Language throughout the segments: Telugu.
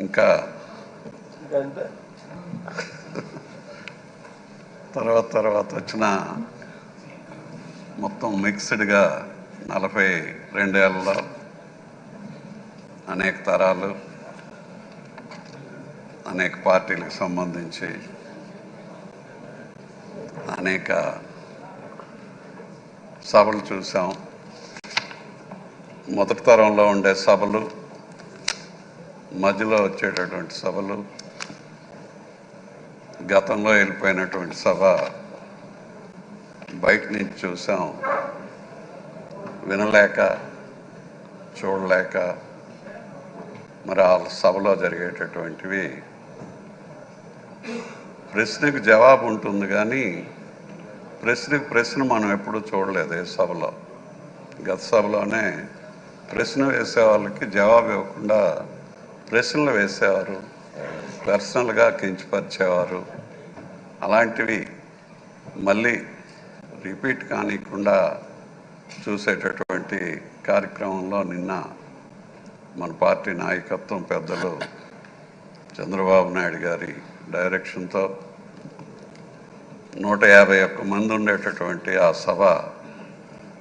ఇంకా తర్వాత తర్వాత వచ్చిన మొత్తం మిక్స్డ్గా నలభై రెండేళ్ళలో అనేక తరాలు అనేక పార్టీలకు సంబంధించి అనేక సభలు చూసాం. మొదటి తరంలో ఉండే సభలు మధ్యలో వచ్చేటటువంటి సభలు గతంలో వెళ్ళిపోయినటువంటి సభ బయట నుంచి చూసాం వినలేక చూడలేక మరి ఆ సభలో జరిగేటటువంటివి. ప్రశ్నకు జవాబు ఉంటుంది కానీ ప్రశ్నకు ప్రశ్న మనం ఎప్పుడూ చూడలేదు ఏ సభలో. గత సభలోనే ప్రశ్న వేసే వాళ్ళకి జవాబు ఇవ్వకుండా ప్రశ్నలు వేసేవారు పర్సనల్గా కించపరిచేవారు. అలాంటివి మళ్ళీ రిపీట్ కానికుండా చూసేటటువంటి కార్యక్రమంలో నిన్న మన పార్టీ నాయకత్వం పెద్దలు చంద్రబాబు నాయుడు గారి డైరెక్షన్తో నూట యాభై ఒక్క మంది ఉండేటటువంటి ఆ సభ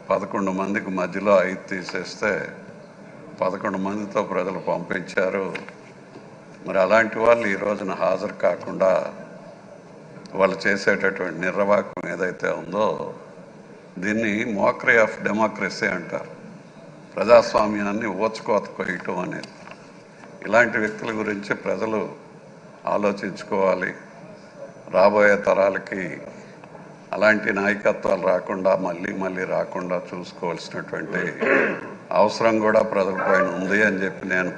పదకొండు మందికి మధ్యలో ఐదు తీసేస్తే పదకొండు మందితో ప్రజలు పంపించారు. మరి అలాంటి వాళ్ళు ఈ రోజున హాజరు కాకుండా వాళ్ళు చేసేటటువంటి నిర్వాహకం ఏదైతే ఉందో దీన్ని మోక్రీ ఆఫ్ డెమోక్రసీ అంటారు. ప్రజాస్వామ్యాన్ని ఓచుకోత కొయ్యటం అనేది. ఇలాంటి వ్యక్తుల గురించి ప్రజలు ఆలోచించుకోవాలి. రాబోయే తరాలకి అలాంటి నాయకత్వాలు రాకుండా మళ్ళీ మళ్ళీ రాకుండా చూసుకోవాల్సినటువంటి అవసరం కూడా ప్రజల పైన ఉంది అని చెప్పి నేను